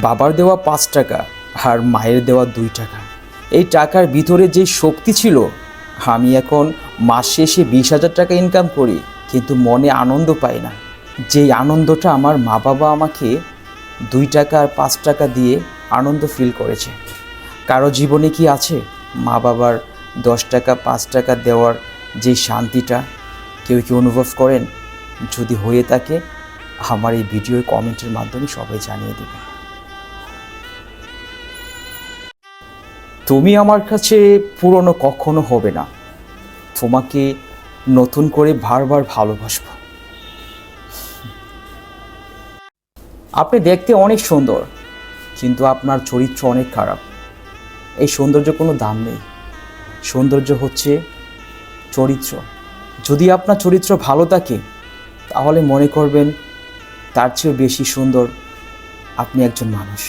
বাবার দেওয়া পাঁচ টাকা আর মায়ের দেওয়া দুই টাকা। এই টাকার ভিতরে যে শক্তি ছিল, আমি এখন মাস শেষে বিশ হাজার টাকা ইনকাম করি, কিন্তু মনে আনন্দ পাই না। যেই আনন্দটা আমার মা বাবা আমাকে দুই টাকা আর পাঁচ টাকা দিয়ে আনন্দ ফিল করেছে। কারও জীবনে কি আছে মা বাবার দশ টাকা, পাঁচ টাকা দেওয়ার যে শান্তিটা? কেউ কি অনুভব করেন? যদি হয়ে থাকে, আমার এই ভিডিওর কমেন্টের মাধ্যমে সবাই জানিয়ে দেবে তুমি আমার কাছে পুরনো কখনো হবে না। তোমাকে নতুন করে বারবার ভালোবাসবো। আপনি দেখতে অনেক সুন্দর, কিন্তু আপনার চরিত্র অনেক খারাপ। এই সৌন্দর্য কোনো দাম নেই। সৌন্দর্য হচ্ছে চরিত্র। যদি আপনার চরিত্র ভালো থাকে, তাহলে মনে করবেন তার চেয়েও বেশি সুন্দর আপনি একজন মানুষ।